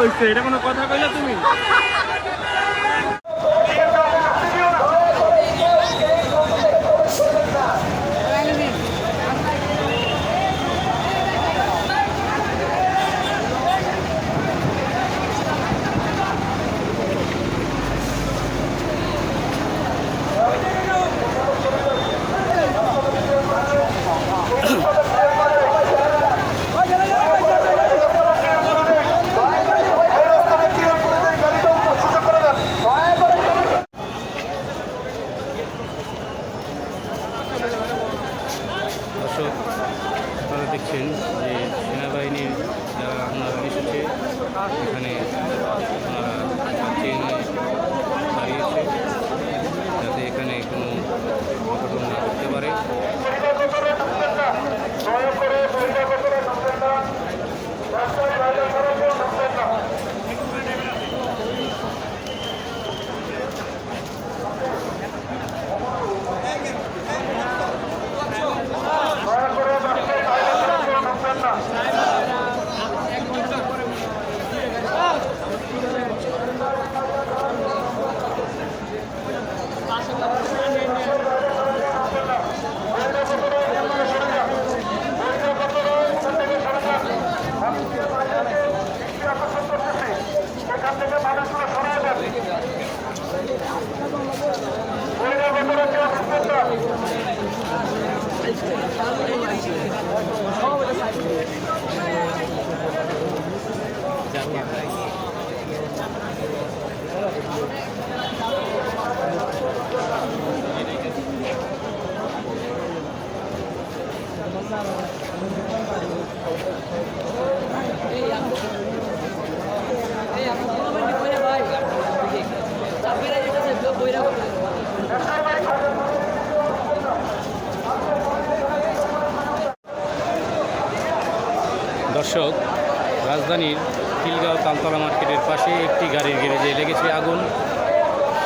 করো এটা কোনো কথা কইলা তুমি?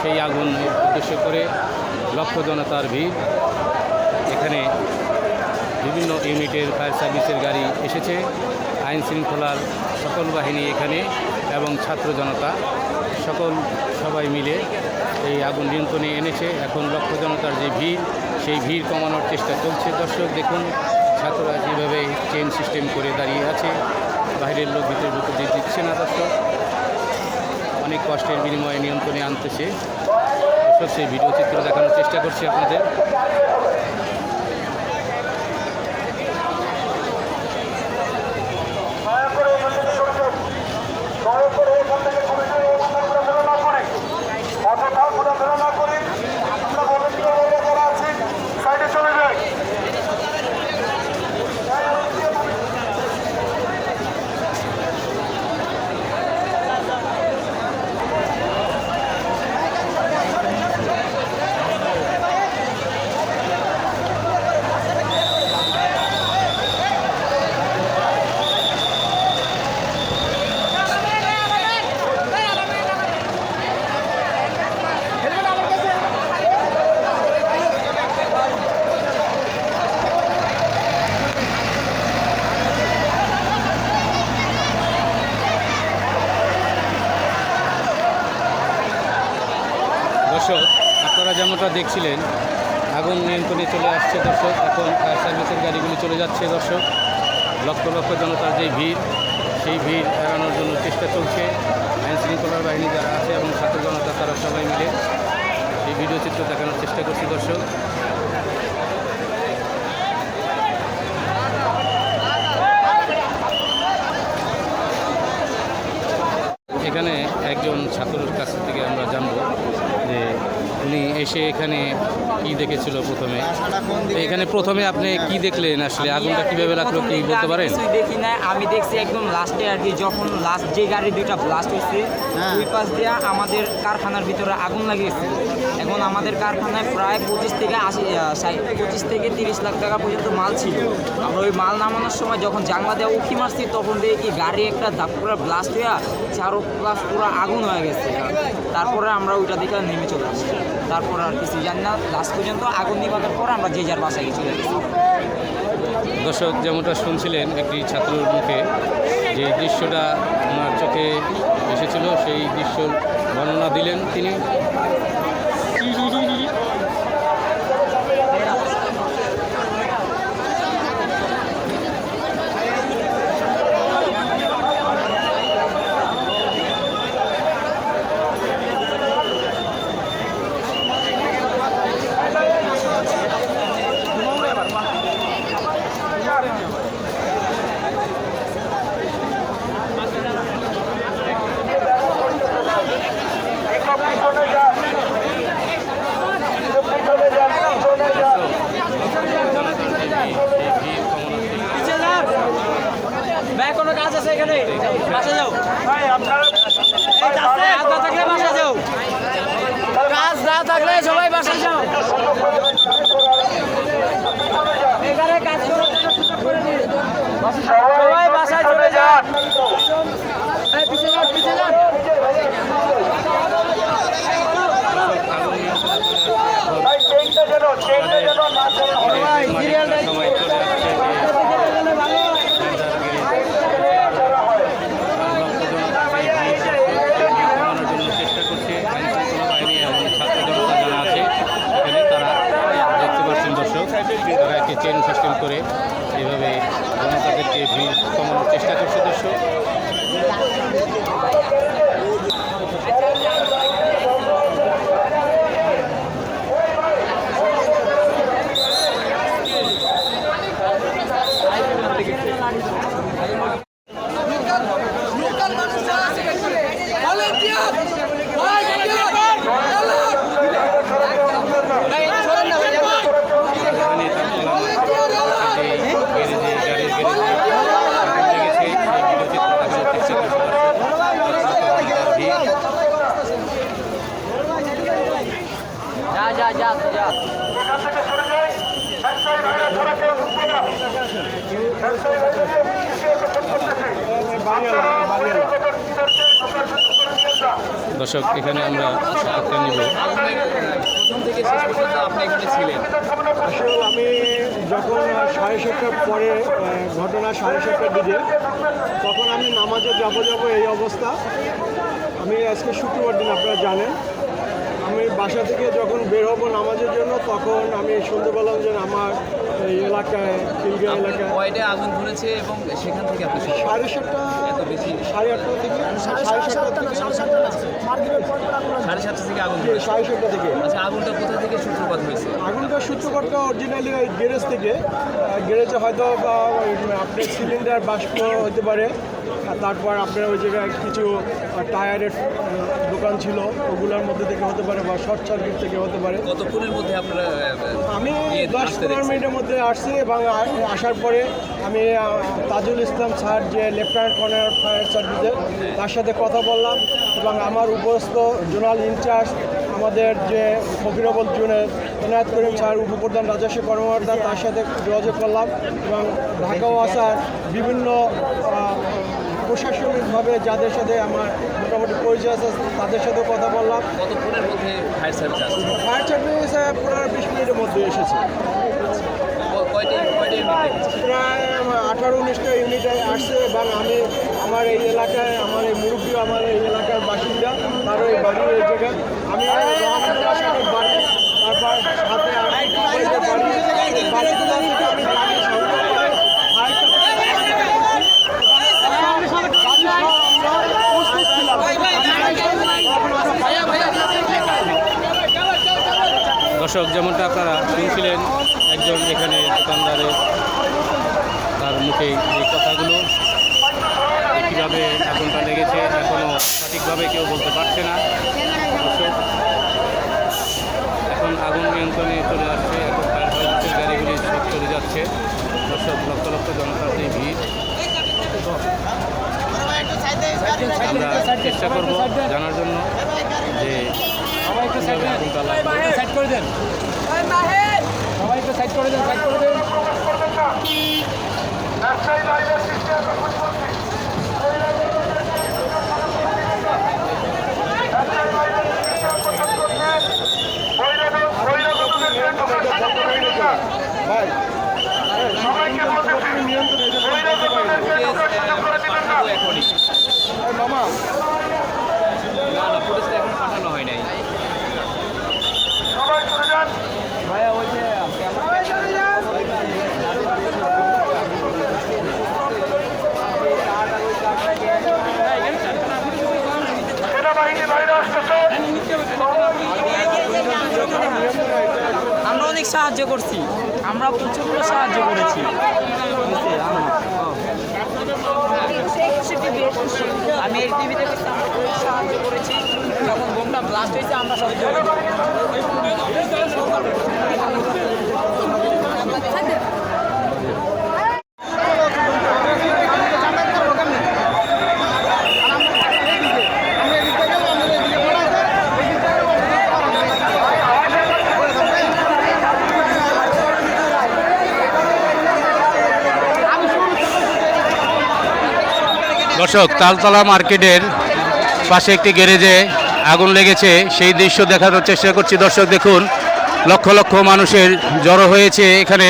সেই আগুন উদ্দেশ্য করে লক্ষ জনতার ভিড়। এখানে বিভিন্ন ইউনিটের ফায়ার সার্ভিসের গাড়ি এসেছে। আইন শৃঙ্খলার সকল বাহিনী এখানে এবং ছাত্র জনতা, সকল সবাই মিলে এই আগুন নিয়ন্ত্রণে এনেছে। এখন লক্ষ জনতার যে ভিড়, সেই ভিড় কমানোর চেষ্টা চলছে। দর্শক, দেখুন, ছাত্ররা যেভাবে চেন সিস্টেম করে দাঁড়িয়ে আছে, বাইরের লোক ভিতরে ঢুকতে দিচ্ছে না, দর্শক। অনেক কষ্টের বিনিময়ে নিয়ন্ত্রণে আনতেছে। সেই ভিডিও চিত্র দেখানোর চেষ্টা করছি আপনাদের দয়া করে এখান থেকে সরে যান দয়া করে এখান থেকে সরে যান এবং আমরা ফেরা না করি অযথা ঘোরা ফেরা না করি আমরা ভলেন্টিয়ার বাইরে যারা আছি সাইডে চলে যাই দর্শক আপনারা যেমনটা দেখছিলেন, আগুন নিয়ন্ত্রণে চলে আসছে দর্শক। এখন ফায়ার সার্ভিসের গাড়িগুলি চলে যাচ্ছে দর্শক। লক্ষ লক্ষ জনতার যে ভিড়, সেই ভিড় এড়ানোর জন্য চেষ্টা চলছে। আইন শৃঙ্খলার বাহিনী যারা আছে এবং ছাত্র জনতা, তারা সবাই মিলে এই ভিডিও চিত্র দেখানোর চেষ্টা করছি দর্শক। এখানে একজন ছাত্রের কাছ থেকে আমরা জানব উনি এসে এখানে কি দেখেছিল প্রথমে? এখানে প্রথমে আপনি কি দেখলেন আসলে? আগুনটা কীভাবে লাগল কি বলতে পারেন? দেখি না। আমি দেখছি একদম লাস্টে আর কি যখন লাস্ট যে গাড়ি দুইটা ব্লাস্ট হয়েছে দুই পাশ দিয়ে আমাদের কারখানার ভিতরে আগুন লাগিয়েছে। এখন আমাদের কারখানায় প্রায় পঁচিশ থেকে আশি পঁচিশ থেকে তিরিশ লাখ টাকা পর্যন্ত মাল ছিল। আমরা ওই মাল নামানোর সময় যখন জানলা দেওয়া উঠি মারছি তখন দেখি গাড়ি একটা ধাপ করে ব্লাস্ট হয়ে চারো প্লাস পুরো আগুন হয়ে গেছে। তারপরে আমরা ওইটা দেখে নেমে চলে আসছি। তারপর আর কিছু জানি না। লাস্ট পর্যন্ত আগুন নিবাদের পর আমরা যে যার বাসায় গেছি। দর্শক, যেমনটা শুনছিলেন একটি ছাত্রের মুখে, যে দৃশ্যটা ওনার চোখে এসেছিল, সেই দৃশ্য বর্ণনা দিলেন তিনি পিছনে যান পিছনে যান পিছনে যান ভাই কোনো কাজ আছে এখানে বাসা যাও ভাই আপনারা কাজ না থাকলে বাসা যাও কাজ না থাকলে সবাই বাসা যাও। এখানে কাজ সবাই বাসায় চলে যান ভাই চেনটা যেন চেনটা যেন না চলে সবাই চলে আসছে কমানোর জন্য চেষ্টা করছে আইন শৃঙ্খলা বাহিনী এবং ছাত্র জনতা যারা আছে এখানে তারা দেখতে পাচ্ছেন দর্শক তারা একটি চেন সিস্টেম করে এভাবে জনতাদেরকে ভিড় কমানোর চেষ্টা করছে দর্শক এখানে তারতলা যে গ্যারেজে গাড়ির গ্যারেজে আগুন লেগেছে সেই ভিডিও চিত্র দেখানোর চেষ্টা করছে দর্শক। ভিড় যা যা যা যা এখান থেকে সরে যাই ব্যবসায়ী ভাইরা ধরে কেউ ঢুকবে না ব্যবসায়ী ভাইরা যে পিছিয়ে পেছন করতেছে আপনারা আমাদের নিকট নিজেদেরকে ঢোকার সুযোগ করে দিয়েন না দর্শক, এখানে আমরা সাক্ষাৎকার আসলে আমি যখন সাড়ে সাতটার পরে ঘটনা সাড়ে সাতটার দিকে, তখন আমি নামাজে যাব যাব এই অবস্থা। আমি আজকে শুক্রবার দিন, আপনারা জানেন। আমি বাসা থেকে যখন বের হব নামাজের জন্য তখন আমি শুনতে পেলাম যে আমার এই এলাকায় কিলগা এলাকায় আগুন ধরেছে এবং সেখান থেকে আপনি সাড়ে সাতটা এত বেশি সাড়ে আটটা থেকে সাড়ে সাতটা থেকে। সাড়ে সাতটা থেকে আগুন সাড়ে সাতটা থেকে। আচ্ছা আগুনটা কোথা থেকে সূত্রপাত হয়েছে? আগুনটার সূত্রপাতটা অরিজিনালি ওই গ্যারেজ থেকে। গ্যারেজে হয়তো বা আপনার সিলিন্ডার বাষ্প হতে পারে। তারপর আপনার ওই জায়গায় কিছু টায়ারের দোকান ছিল ওগুলোর মধ্যে থেকে হতে পারে বা শর্ট সার্কিট থেকে হতে পারে। কতক্ষণের মধ্যে আপনারা আমি ইয়ে দশ পনেরো মিনিটের মধ্যে আসছি এবং আসার পরে আমি তাজুল ইসলাম স্যার যে লেফটেন্যান্ট কর্নার ফায়ার সার্ভিসের তার সাথে কথা বললাম এবং আমার উপস্থ জোনাল ইনচার্জ আমাদের যে ফকিরাবল জুনের এনায়ত করিম স্যার উপপ্রধান রাজস্ব কর্মকর্তা তার সাথে যোগাযোগ করলাম এবং ঢাকাও আসার বিভিন্ন প্রশাসনিকভাবে যাদের সাথে আমার মোটামুটি পরিচয় আছে তাদের সাথে কথা বললাম। কতক্ষণের মধ্যে ফায়ার সার্ভিস আসছে? ফায়ার সার্ভিস পনেরো বিশ মিনিটের মধ্যে এসেছে। ক- কয়টা কয়টা ইউনিট দেখেছে প্রায় আঠারো উনিশটা ইউনিট আসছে এবং আমি আমার এই এলাকায় আমার এই মুরব্বী আমার এই এলাকার বাসিন্দা তারও এই বাড়ির এই জায়গায়। আমি বাড়ি তারপর সাথে আর এই যে বাড়ি এই বাড়িতে থেকে আমি গাড়ি সংগ্রহ করে ফায়ার দর্শক যেমনটা আপনারা শুনছিলেন একজন এখানে দোকানদারের তার মুখে এই কথাগুলো কীভাবে আগুনটা লেগেছে এখনও সঠিকভাবে কেউ বলতে পারছে না। এখন আগুন নিয়ন্ত্রণে চলে আসছে, এখন ফায়ার সার্ভিসের গাড়িগুলি সব চলে যাচ্ছে। দর্শক, লক্ষ লক্ষ জনতার যে ভিড়। আমরা চেষ্টা করব জানার জন্য যে কীভাবে আগুনটা লাগল ব্যবসায়ী ভাইদের সৃষ্টি আছে বুঝবন্দি ব্যবসায়ী সাহায্য করছি। আমরা প্রচুর সাহায্য করেছি। আমি এই টিভিতে সাহায্য করেছি। যখন বোমটা ব্লাস্ট হয়েছে, আমরা সবাই দর্শক, তালতলা মার্কেটের পাশে একটি গ্যারেজে আগুন লেগেছে। সেই দৃশ্য দেখানোর চেষ্টা করছি। দর্শক, দেখুন, লক্ষ লক্ষ মানুষের জড়ো হয়েছে এখানে।